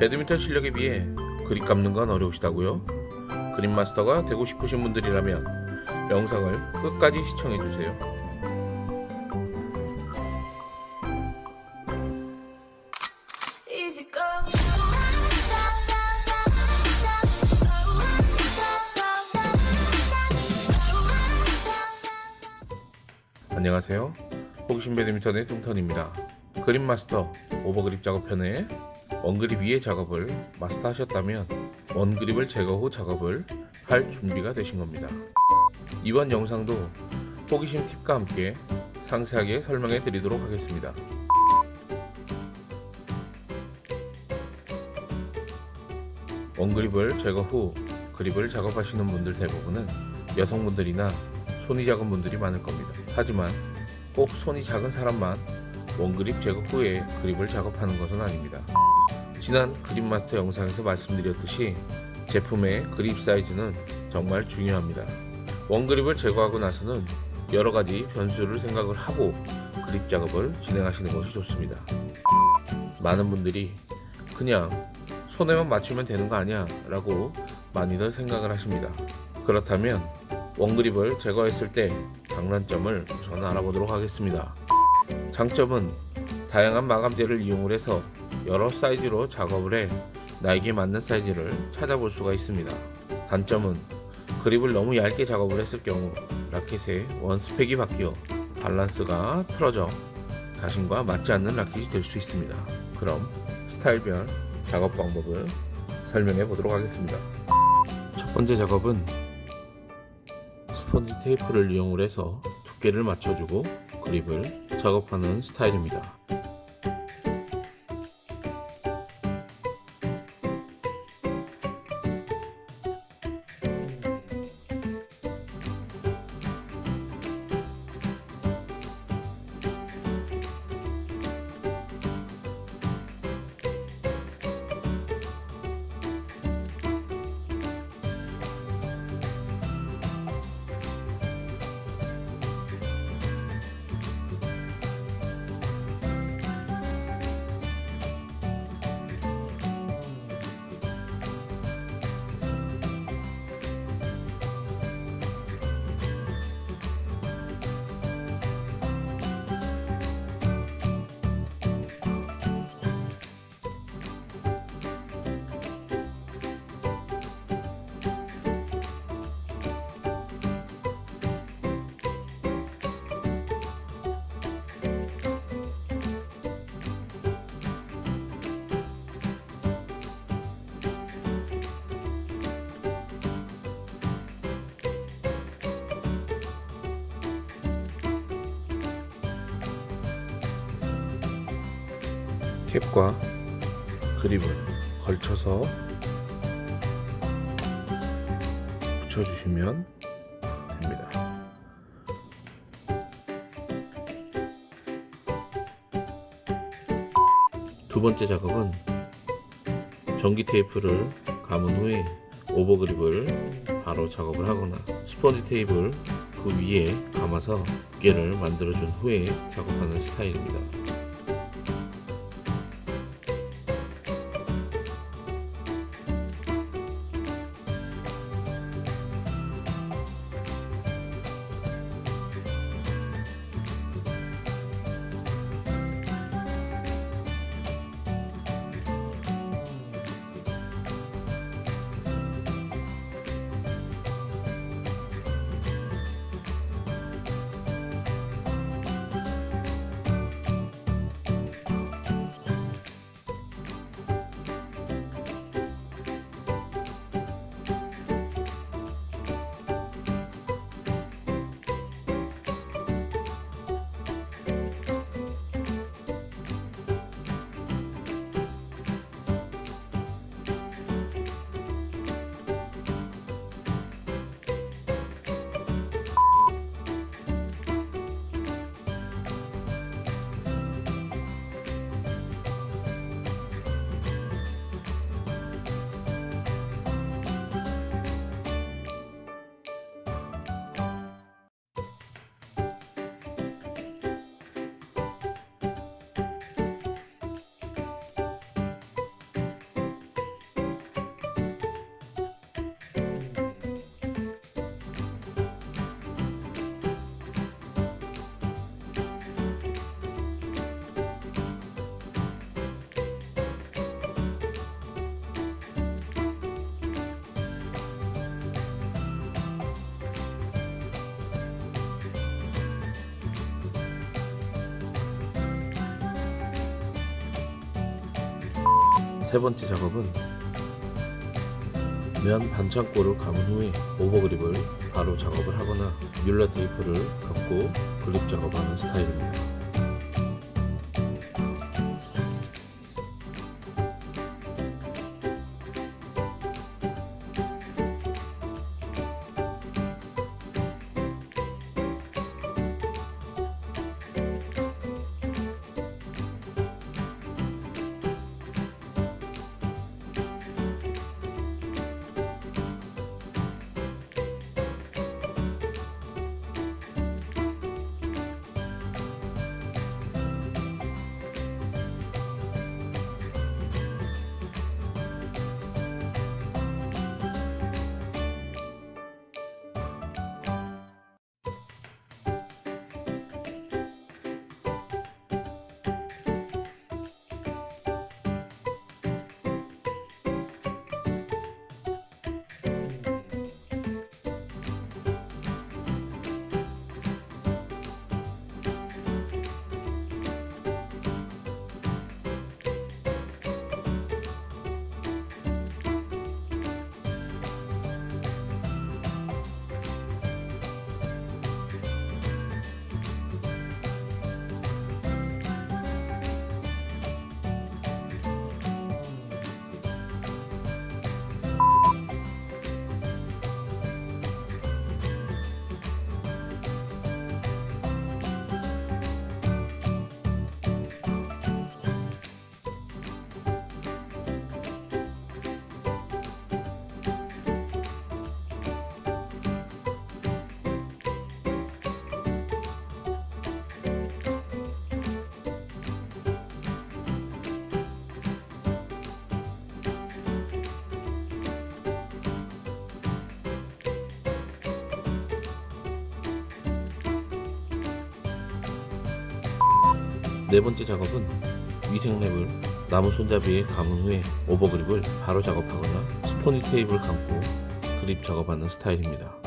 배드민턴 실력에 비해 그립 감는 건 어려우시다고요? 그림 마스터가 되고 싶으신 분들이라면 영상을 끝까지 시청해 주세요. 안녕하세요. 호기심 배드민턴의 뚱턴입니다. 그림 마스터 오버그립 작업 편에 원그립 위의 작업을 마스터하셨다면 원그립을 제거 후 작업을 할 준비가 되신 겁니다. 이번 영상도 호기심 팁과 함께 상세하게 설명해 드리도록 하겠습니다. 원그립을 제거 후 그립을 작업하시는 분들 대부분은 여성분들이나 손이 작은 분들이 많을 겁니다. 하지만 꼭 손이 작은 사람만 원그립 제거 후에 그립을 작업하는 것은 아닙니다. 지난 그립 마스터 영상에서 말씀드렸듯이 제품의 그립 사이즈는 정말 중요합니다. 원그립을 제거하고 나서는 여러 가지 변수를 생각을 하고 그립 작업을 진행하시는 것이 좋습니다. 많은 분들이 그냥 손에만 맞추면 되는 거 아니야 라고 많이들 생각을 하십니다. 그렇다면 원그립을 제거했을 때 장단점을 우선 알아보도록 하겠습니다. 장점은 다양한 마감재를 이용을 해서 여러 사이즈로 작업을 해 나에게 맞는 사이즈를 찾아볼 수가 있습니다. 단점은 그립을 너무 얇게 작업을 했을 경우 라켓의 원스펙이 바뀌어 밸런스가 틀어져 자신과 맞지 않는 라켓이 될 수 있습니다. 그럼 스타일별 작업 방법을 설명해 보도록 하겠습니다. 첫 번째 작업은 스펀지 테이프를 이용을 해서 두께를 맞춰주고 그립을 작업하는 스타일입니다. 캡과 그립을 걸쳐서 붙여주시면 됩니다. 두 번째 작업은 전기 테이프를 감은 후에 오버그립을 바로 작업을 하거나 스펀지 테이프를 그 위에 감아서 두께를 만들어준 후에 작업하는 스타일입니다. 세 번째 작업은 면 반창고를 감은 후에 오버그립을 바로 작업을 하거나 뮬러 테이프를 감고 그립 작업하는 스타일입니다. 네 번째 작업은 위생랩을 나무 손잡이에 감은 후에 오버그립을 바로 작업하거나 스포니 테이프를 감고 그립 작업하는 스타일입니다.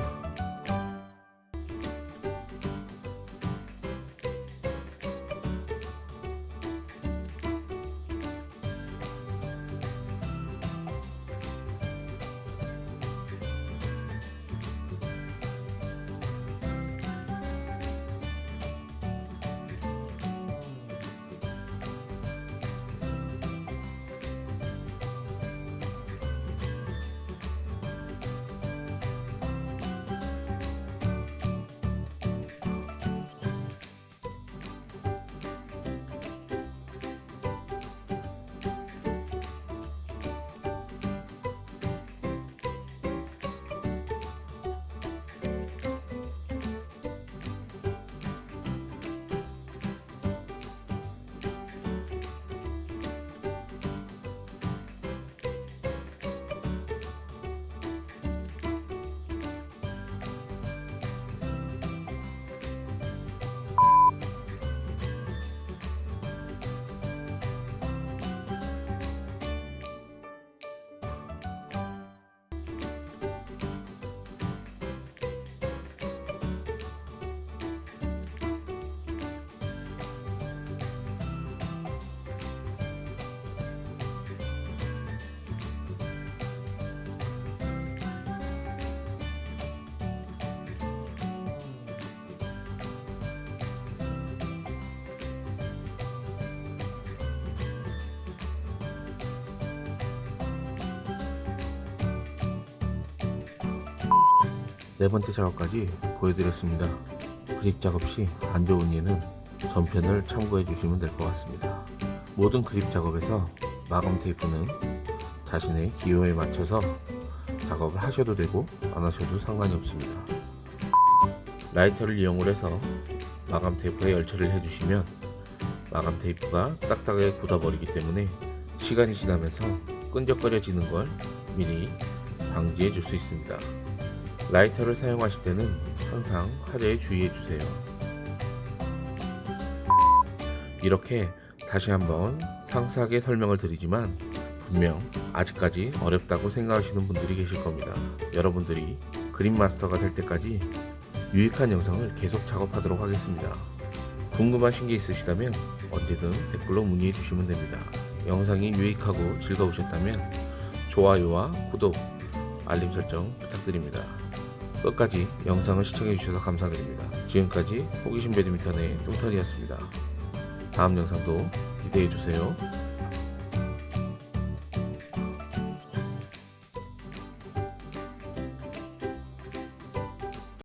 네 번째 작업까지 보여드렸습니다. 그립 작업 시 안 좋은 예는 전편을 참고해 주시면 될 것 같습니다. 모든 그립 작업에서 마감 테이프는 자신의 기호에 맞춰서 작업을 하셔도 되고 안 하셔도 상관이 없습니다. 라이터를 이용을 해서 마감 테이프에 열처리를 해주시면 마감 테이프가 딱딱하게 굳어버리기 때문에 시간이 지나면서 끈적거려지는 걸 미리 방지해 줄 수 있습니다. 라이터를 사용하실 때는 항상 화재에 주의해 주세요. 이렇게 다시 한번 상세하게 설명을 드리지만 분명 아직까지 어렵다고 생각하시는 분들이 계실 겁니다. 여러분들이 그림 마스터가 될 때까지 유익한 영상을 계속 작업하도록 하겠습니다. 궁금하신 게 있으시다면 언제든 댓글로 문의해 주시면 됩니다. 영상이 유익하고 즐거우셨다면 좋아요와 구독, 알림 설정 부탁드립니다. 끝까지 영상을 시청해주셔서 감사드립니다. 지금까지 호기심 배드민턴의 뚱턴이었습니다. 다음 영상도 기대해주세요.